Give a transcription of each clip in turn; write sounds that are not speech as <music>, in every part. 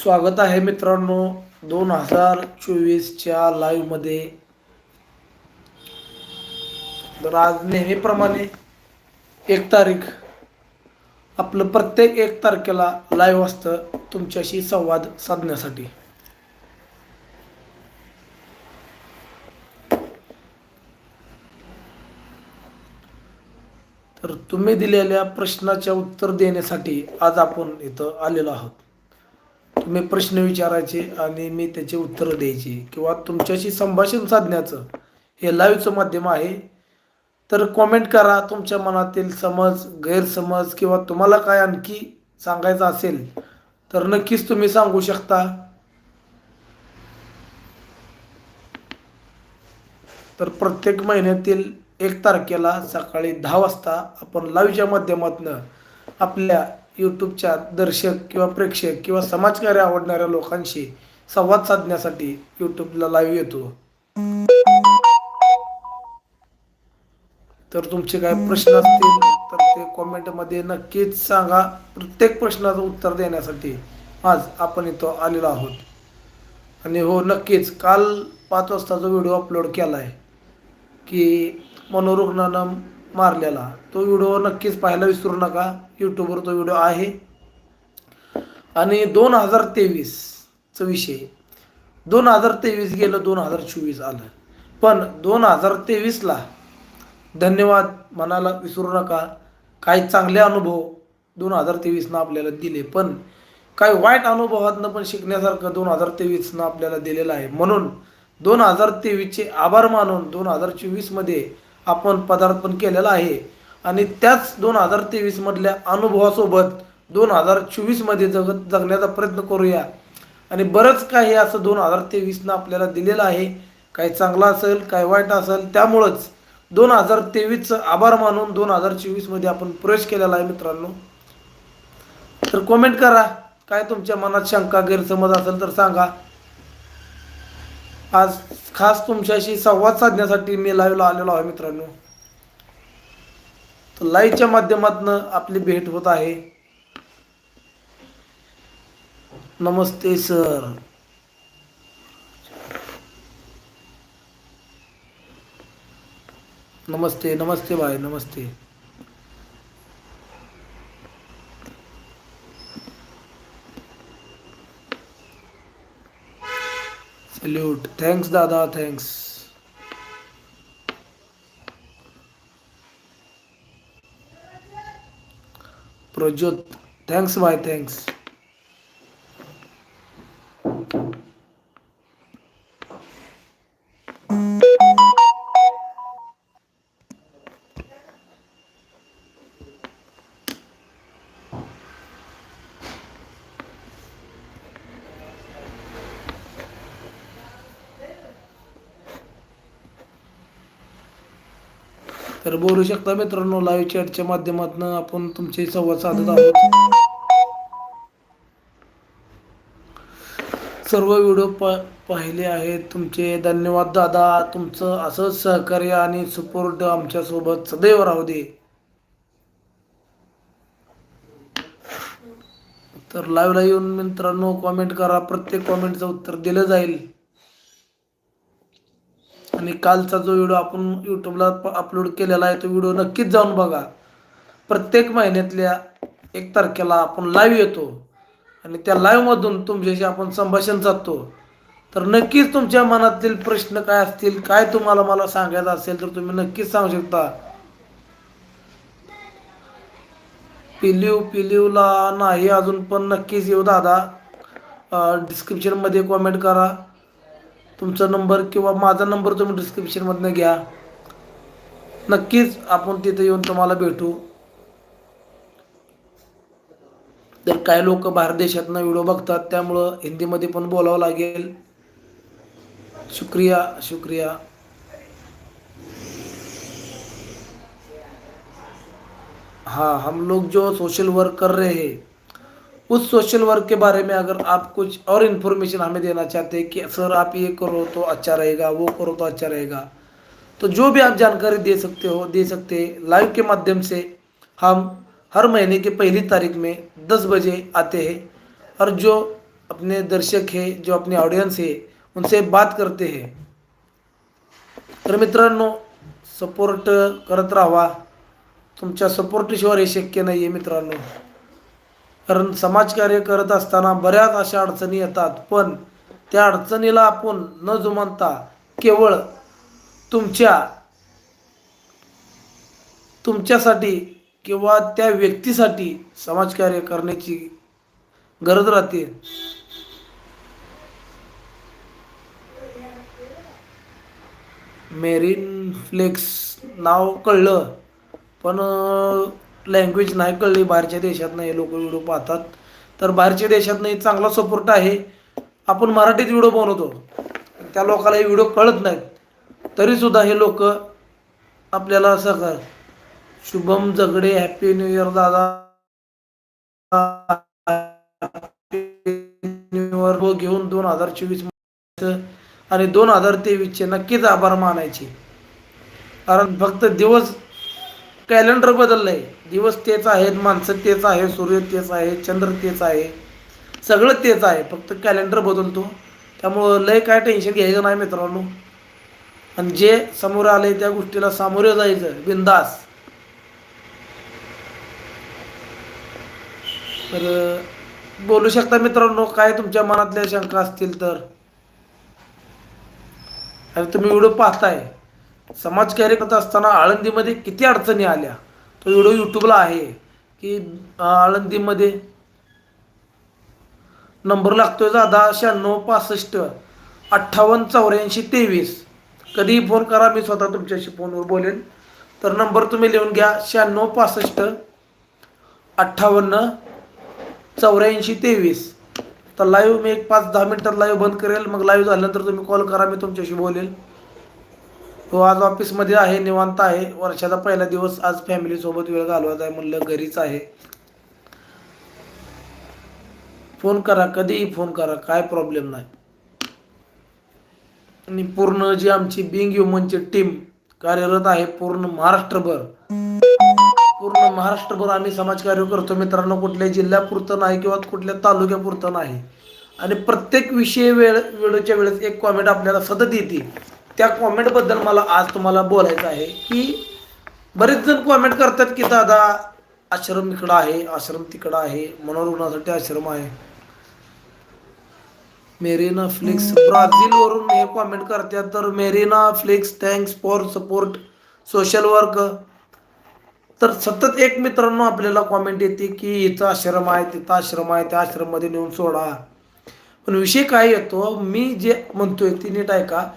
स्वागत आहे मित्रांनो. दोन हजार चोवीसच्या लाईव्हमध्ये तर आज नेहमीप्रमाणे एक तारीख. आपलं प्रत्येक एक तारखेला लाईव्ह असतं तुमच्याशी संवाद साधण्यासाठी. तर तुम्ही दिलेल्या प्रश्नाच्या उत्तर देण्यासाठी आज आपण इथं आलेलो आहोत. मी प्रश्न विचारायचे आणि मी त्याचे उत्तरं द्यायची. किंवा तुमच्याशी संभाषण साधण्याचं हे लाईव्हचं माध्यम आहे. तर कॉमेंट करा. तुमच्या मनातील समज गैरसमज किंवा तुम्हाला काय आणखी सांगायचं असेल तर नक्कीच तुम्ही सांगू शकता. तर प्रत्येक महिन्यातील एक तारखेला सकाळी दहा वाजता आपण लाईव्हच्या माध्यमातून आपल्या यूट्यूबच्या दर्शक किंवा प्रेक्षक किंवा समाजकार्य आवडणाऱ्या लोकांशी संवाद साधण्यासाठी यूट्यूबला लाईव्ह येतो. तर तुमचे काय प्रश्न असतील तर ते कॉमेंटमध्ये नक्कीच सांगा. प्रत्येक प्रश्नाचं उत्तर देण्यासाठी आज आपण इथं आलेलो आहोत. आणि हो नक्कीच काल पाच वाजता जो व्हिडिओ अपलोड केला आहे की मनोरुग्णानं मारलेला. तो व्हिडिओ नक्कीच पाहायला विसरू नका. यूट्यूबवर तो व्हिडिओ आहे. आणि दोन हजार तेवीसचा विषय. दोन हजार तेवीस गेलं दोन हजार चोवीस आलं. पण दोन हजार तेवीसला धन्यवाद म्हणायला विसरू नका. काही चांगले अनुभव दोन हजार तेवीसनं आपल्याला दिले. पण काही वाईट अनुभवातनं पण शिकण्यासारखं दोन हजार तेवीसनं आपल्याला दिलेलं आहे. म्हणून दोन हजार तेवीसचे आभार मानून दोन हजार चोवीसमध्ये आपण पदार्पण केलेलं आहे. आणि त्याच दोन हजार तेवीसमधल्या अनुभवासोबत दोन हजार चोवीसमध्ये जगत जगण्याचा प्रयत्न करूया. आणि बरंच काही असं दोन हजार तेवीसनं आपल्याला दिलेलं आहे. काही चांगलं असेल काही वाईट असेल त्यामुळंच दोन हजार तेवीसचं आभार मानून दोन हजार चोवीसमध्ये आपण प्रवेश केलेला आहे मित्रांनो. तर कॉमेंट करा. काय तुमच्या मनात शंका गैरसमज असेल तर सांगा. आज खास तुमच्याशी संवाद साधण्यासाठी मी लाईव्हला आलेलो आहे मित्रांनो. तर लाईव्हच्या माध्यमातून आपली भेट होत आहे. नमस्ते सर नमस्ते नमस्ते भाई नमस्ते. सल्यूट थँक्स दादा thanks Prajyot thanks bye thanks तर बोलू शकता मित्रांनो लाईव्ह चॅटच्या माध्यमातून आपण तुमचे संवाद साधत आहोत. सर्व व्हिडिओ प पाहिले आहेत. तुमचे धन्यवाद दादा. तुमचं असंच सहकार्य आणि सपोर्ट आमच्यासोबत सदैव राहू दे. तर लाईव्हला येऊन मित्रांनो कॉमेंट करा. प्रत्येक कॉमेंटचं उत्तर दिलं जाईल. आणि कालचा जो व्हिडिओ आपण यूट्यूबला अपलोड केलेला आहे तो व्हिडिओ नक्कीच जाऊन बघा. प्रत्येक महिन्यातल्या एक तारखेला आपण लाईव्ह येतो. आणि त्या लाईव्हमधून तुमच्याशी आपण संभाषण साधतो. तर नक्कीच तुमच्या मनातील प्रश्न काय असतील काय तुम्हाला मला सांगायचं असेल तर तुम्ही नक्कीच सांगू शकता. पिलिव पिलिवला नाही अजून पण नक्कीच येऊ दादा. डिस्क्रिप्शनमध्ये कॉमेंट करा. तुमचा नंबर किंवा माझा नंबर तुम्ही डिस्क्रिप्शनमधनं घ्या. नक्कीच आपण तिथे येऊन तुम्हाला भेटू. तर काही लोक बाहेर देशातनं व्हिडिओ बघतात त्यामुळं हिंदीमध्ये पण बोलावं लागेल. शुक्रिया शुक्रिया. हाँ हम लोग जो सोशल वर्क कर रहे हैं उस सोशल वर्क के बारे में अगर आप कुछ और इन्फॉर्मेशन हमें देना चाहते हैं कि सर आप ये करो तो अच्छा रहेगा, वो करो तो अच्छा रहेगा। तो जो भी आप जानकारी दे सकते हो, दे सकते हैं लाइव के माध्यम से हम हर महीने के पहली तारीख में दस बजे आते हैं और जो अपने दर्शक है, जो अपने ऑडियंस है, उनसे बात करते हैं। तर मित्रांनो सपोर्ट करत राहा। तुमच्या सपोर्टशिवाय हे शक्य नाही आहे मित्रांनो। कारण समाजकार्य करत असताना बऱ्याच अशा अडचणी येतात पण त्या अडचणीला आपण न जुमानता केवळ तुमच्या तुमच्यासाठी किंवा त्या व्यक्तीसाठी समाजकार्य करण्याची गरज राहते. मेरीन फ्लेक्स नाव कळलं पण लँग्वेज नाही कळली बाहेरच्या देशात नाही लोक व्हिडिओ पाहतात. तर बाहेरच्या देशात नाही चांगला सपोर्ट आहे. आपण मराठीत व्हिडिओ बनवतो. त्या लोकाला हे व्हिडिओ कळत नाहीत. तरीसुद्धा हे लोक आपल्याला सगळं Shubham Jagade happy new year दादा. न्यू इयर घेऊन दोन हजार चोवीस आणि दोन हजार तेवीसचे नक्कीच आभार मानायचे. कारण फक्त दिवस कॅलेंडर बदललं आहे दिवस तेच आहेत माणसं तेच आहे सूर्य तेच आहे चंद्र तेच आहे. सगळं तेच आहे फक्त कॅलेंडर बदलतो. त्यामुळं लय काय टेन्शन घ्यायचं नाही मित्रांनो. आणि जे समोर आले त्या गोष्टीला सामोरे जायचं बिंदास तर बोलू शकता मित्रांनो काय तुमच्या मनातल्या शंका असतील तर. आणि तुम्ही व्हिडिओ पाहताय. समाज करत असताना आळंदीमध्ये किती अडचणी आल्या? तो व्हिडिओ यूट्यूबला आहे की आळंदीमध्ये नंबर लागतोय दादा शहाण्णव पासष्ट अठ्ठावन्न चौऱ्याऐंशी तेवीस. कधीही फोन करा मी स्वतः तुमच्याशी फोनवर बोलेन. तर नंबर तुम्ही लिहून घ्या शहाण्णव पासष्ट अठ्ठावन्न चौऱ्याऐंशी तेवीस. तर लाईव्ह मी एक पाच दहा मिनटात लाईव्ह बंद करेल. मग लाईव्ह झाल्यानंतर तुम्ही कॉल करा मी तुमच्याशी बोलेल तो आज ऑफिसमध्ये आहे निवांत आहे. वर्षाचा पहिला दिवस आज फॅमिलीसोबत वेळ घालवत आहे म्हणलं घरीच आहे. फोन करा कधीही फोन करा काय प्रॉब्लेम नाही. आणि पूर्ण जी आमची बिंग ह्युमनची टीम कार्यरत आहे पूर्ण महाराष्ट्रभर. पूर्ण महाराष्ट्रभर आम्ही समाजकार्य करतो. मित्रांनो कुठल्या जिल्ह्यापुरतं नाही किंवा कुठल्या तालुक्यापुरतं नाही. आणि प्रत्येक विषय वेळ वेळेच्या वेळेस एक कॉमेंट आपल्याला सतत येते. त्या कॉमेंटबद्दल मला आज तुम्हाला बोलायचं आहे की बरेच जण कॉमेंट करतात की दादा आश्रम इकडं आहे आश्रम तिकडं आहे मनोरुग्णासाठी आश्रम आहे. मेरीना फ्लिक्स ब्राझील वरून हे कॉमेंट करतात तर Marina Flicks thanks for support social work तर सतत एक मित्रांनो आपल्याला कॉमेंट येते की इथं आश्रम आहे तिथं आश्रम आहे त्या आश्रममध्ये नेऊन सोडा. पण विषय काय येतो मी जे म्हणतोय ती नीट ऐका.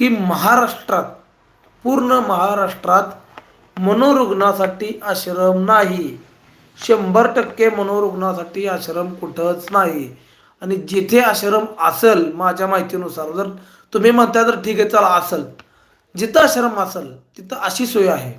की महाराष्ट्रात पूर्ण महाराष्ट्रात मनोरुग्णासाठी आश्रम नाही. शंभर टक्के मनोरुग्णासाठी आश्रम कुठंच नाही. आणि जिथे आश्रम असेल माझ्या माहितीनुसार जर तुम्ही म्हणता तर ठीक आहे चला असेल. जिथं आश्रम असेल तिथं अशी सोय आहे.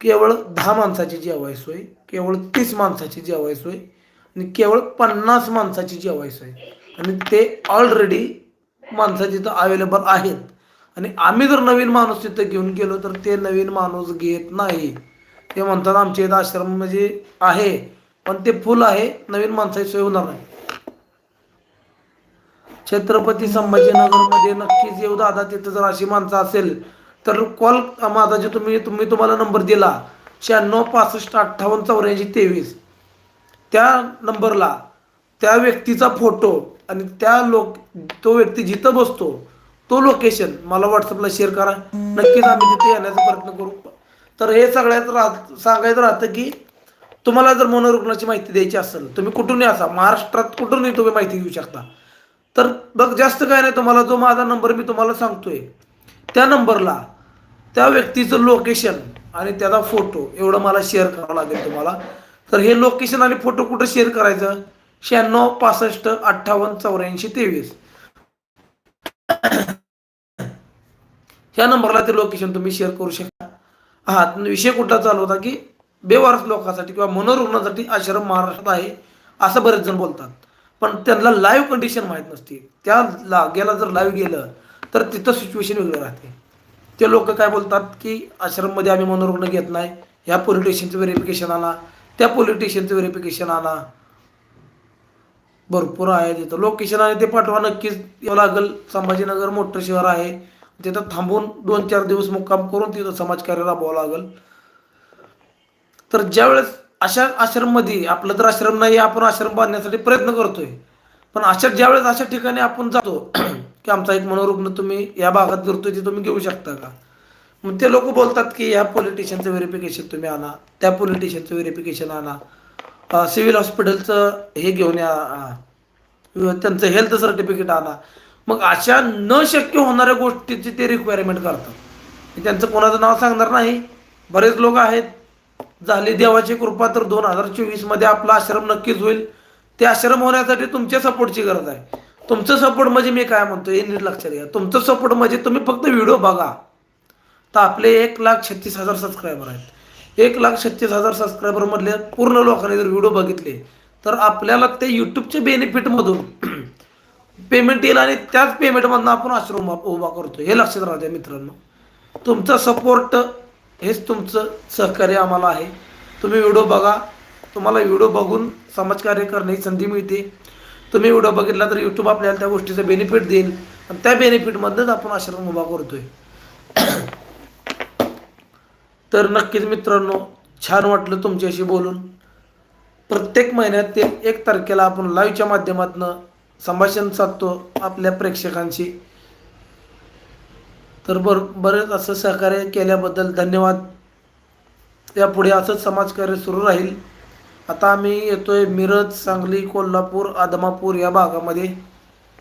केवळ दहा माणसाची जेवाय सोय केवळ तीस माणसाची जेवाय सोय आणि केवळ पन्नास माणसाची जेवाय सोय. आणि ते ऑलरेडी माणसं तिथं अवेलेबल आहेत. आणि आम्ही जर नवीन माणूस तिथं घेऊन गेलो तर ते नवीन माणूस घेत नाही. ते म्हणतात आमच्या इथं आश्रम म्हणजे आहे पण ते फुल आहे नवीन माणसाची सोय होणार नाही. छत्रपती संभाजीनगरमध्ये नक्कीच येऊ दादा तिथं जर अशी माणसं असेल तर कॉल माझा जे तुम्ही तुम्ही तुम्हाला नंबर दिला शहाण्णव पासष्ट अठ्ठावन्न चौऱ्याऐंशी तेवीस. त्या नंबरला त्या व्यक्तीचा फोटो आणि त्या लोक तो व्यक्ती जिथं बसतो तो लोकेशन मला व्हॉट्सअपला शेअर करा. नक्कीच आम्ही तिथे येण्याचा प्रयत्न करू. तर हे सगळ्यात राहत सांगायचं राहतं की तुम्हाला जर मनोरुग्णाची माहिती द्यायची असेल तुम्ही कुठूनही असा? महाराष्ट्रात कुठूनही तुम्ही माहिती घेऊ शकता? तर बघ जास्त काय नाही तुम्हाला जो माझा नंबर मी तुम्हाला सांगतोय त्या नंबरला त्या व्यक्तीचं लोकेशन आणि त्याचा फोटो एवढं मला शेअर करावं लागेल तुम्हाला. तर हे लोकेशन आणि फोटो कुठं शेअर करायचं? शहाण्णव पासष्ट अठ्ठावन्न चौऱ्याऐंशी तेवीस. <coughs> ह्या नंबरला ते लोकेशन तुम्ही शेअर करू शकता. हा विषय कुठला चालू होता की बेवारस लोकांसाठी किंवा मनोरुग्णासाठी आश्रम महाराष्ट्रात आहे असं बरेच जण बोलतात. पण त्यांना लाईव्ह कंडिशन माहीत नसते त्या लागेला जर लाईव्ह गेलं तर तिथं सिच्युएशन वेगळं राहते. ते लोक काय बोलतात की आश्रममध्ये आम्ही मनोरुग्ण घेत नाही. ह्या पोलिटिशियनचं व्हेरिफिकेशन आणा. त्या पोलिटिशियनचं व्हेरिफिकेशन आणा. भरपूर आहे तिथं. लोकेशन आहे ते पाठवा नक्कीच. यावं लागेल. संभाजीनगर मोठं शहर आहे. तिथं थांबून दोन चार दिवस मुक्काम करून तिथं समाजकार्य राबवावं लागेल. तर ज्यावेळेस अशा आश्रममध्ये आपलं तर आश्रम नाही आपण आश्रम बांधण्यासाठी प्रयत्न करतोय. पण अशा ज्यावेळेस अशा ठिकाणी आपण जातो <clears throat> की आमचा एक मनोरुग्ण तुम्ही या भागात करतोय ते तुम्ही घेऊ शकता का? मग ते लोक बोलतात की ह्या पॉलिटिशियनचं व्हेरिफिकेशन तुम्ही आणा. त्या पॉलिटिशियनचं व्हेरिफिकेशन आणा. सिव्हिल हॉस्पिटलचं हे घेऊन या त्यांचं हेल्थ सर्टिफिकेट आणा. मग अशा न शक्य होणाऱ्या गोष्टीची ते रिक्वायरमेंट करतात त्यांचं कोणाचं नाव सांगणार नाही. बरेच लोक आहेत. झाली देवाची कृपा तर दोन हजार चोवीसमध्ये आपला आश्रम नक्कीच होईल. ते आश्रम होण्यासाठी तुमच्या सपोर्टची गरज आहे. तुमचं सपोर्ट म्हणजे मी काय म्हणतो हे नीट लक्षात घ्या. तुमचं सपोर्ट म्हणजे तुम्ही फक्त व्हिडिओ बघा. तर आपले एक लाख छत्तीस हजार सबस्क्रायबर आहेत. एक लाख छत्तीस हजार सबस्क्रायबरमधल्या पूर्ण लोकांनी जर व्हिडिओ बघितले तर आपल्याला ते यूट्यूबच्या बेनिफिटमधून पेमेंट येईल आणि त्याच पेमेंटमधून आपण आश्रम उभा करतो. हे लक्षात राहू द्या मित्रांनो. तुमचा सपोर्ट हेच तुमचं सहकार्य आम्हाला आहे. तुम्ही व्हिडिओ बघा. तुम्हाला व्हिडिओ बघून समाजकार्य करण्याची संधी मिळते. तुम्ही व्हिडिओ बघितला तर यूट्यूब आपल्याला त्या गोष्टीचं बेनिफिट देईल. आणि त्या बेनिफिटमधनंच आपण आश्रम उभा करतोय. <clears throat> तर नक्कीच मित्रांनो छान वाटलं तुमच्याशी बोलून. प्रत्येक महिन्यातील एक तारखेला आपण लाईव्हच्या माध्यमातून संभाषण साधतो आपल्या प्रेक्षकांशी. तर बर बरेच असं सहकार्य केल्याबद्दल धन्यवाद. यापुढे असंच समाजकार्य सुरू राहील. आता आम्ही येतोय मिरज सांगली कोल्हापूर आदमापूर या भागामध्ये.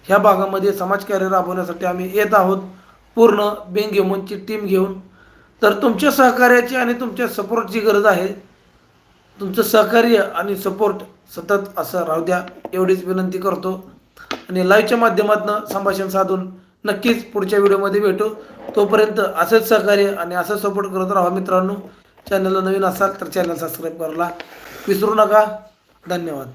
ह्या भागामध्ये समाजकार्य राबवण्यासाठी आम्ही येत आहोत. पूर्ण बेंगेमनची टीम घेऊन. तर तुमच्या सहकार्याची आणि तुमच्या सपोर्टची गरज आहे. तुमचं सहकार्य आणि सपोर्ट सतत असं राहू द्या. एवढीच विनंती करतो. आणि लाईव्हच्या माध्यमातून संभाषण साधून नक्कीच पुढच्या व्हिडिओमध्ये भेटू. तोपर्यंत असंच सहकार्य आणि असंच सपोर्ट करत राहा मित्रांनो. चॅनलला नवीन असाल तर चॅनल सबस्क्राईब करायला विसरू नका. धन्यवाद.